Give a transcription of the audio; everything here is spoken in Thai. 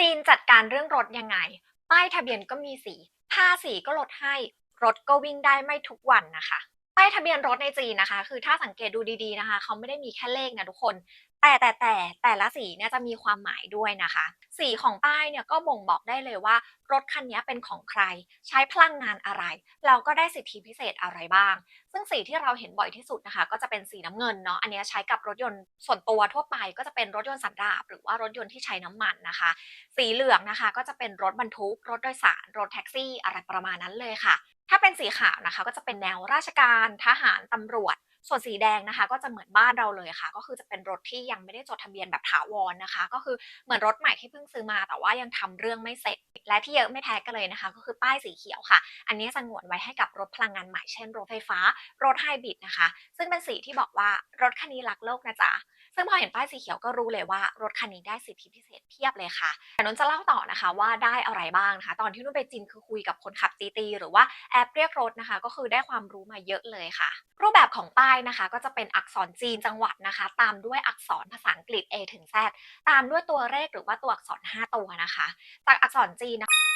จีนจัดการเรื่องรถยังไง ป้ายทะเบียนก็มีสี ภาษีก็ลดให้ รถก็วิ่งได้ไม่ทุกวันนะคะ ป้ายทะเบียนรถในจีนนะคะ คือถ้าสังเกตดูดีๆนะคะ เขาไม่ได้มีแค่เลขนะทุกคน แต่แต่แต่แต่ละสีเนี่ยจะมีความหมายด้วยนะคะ สีของป้ายเนี่ยก็บ่งบอกได้เลยว่ารถคันนี้เป็นของใคร ใช้พลังงานอะไร เราก็ได้สิทธิพิเศษอะไรบ้าง ซึ่งสีที่เราเห็นบ่อยที่สุดนะคะ ก็จะเป็นสีน้ำเงินเนาะอันนี้ใช้กับรถยนต์ส่วนตัวทั่วไป ก็จะเป็นรถยนต์สันดาปหรือว่ารถยนต์ที่ใช้น้ำมันนะคะ สีเหลืองนะคะ ก็จะเป็นรถบรรทุก รถโดยสารรถแท็กซี่อะไรประมาณนั้นเลยค่ะ ถ้าเป็นสีขาวนะคะ ก็จะเป็นแนวราชการ ทหารตำรวจ ส่วนสีแดงนะคะ ก็จะเหมือนบ้านเราเลยค่ะ ก็คือจะเป็นรถที่ยังไม่ได้จดทะเบียนแบบถาวรนะคะ ก็คือเหมือนรถใหม่ที่เพิ่งซื้อมา แต่ว่ายังทำเรื่องไม่เสร็จ และที่เยอะไม่แพ้กันเลยนะคะ ก็คือป้ายสีเขียวค่ะ อันนี้สงวนไว้ให้กับรถพลังงานใหม่เช่นรถไฟฟ้า รถไฮบริดนะคะ ซึ่งเป็นสีที่บอกว่ารถคันนี้รักโลกนะจ๊ะ ซึ่งพอเห็นป้ายสีเขียวก็รู้เลยว่ารถคันนี้ได้สิทธิพิเศษเพียบเลยค่ะแต่นนจะเล่าต่อนะคะว่าได้อะไรบ้างนะคะตอนที่นุ่นไปจีนคือคุยกับคนขับตีตีหรือว่าแอปเรียกรถนะคะ ก็คือได้ความรู้มาเยอะเลยค่ะ รูปแบบของป้ายนะคะ ก็จะเป็นอักษรจีนจังหวัดนะคะ ตามด้วยอักษรภาษาอังกฤษ A ถึง Z ตามด้วยตัวเลขหรือว่าตัวอักษร 5 ตัวนะคะ จากอักษรจีนนะคะ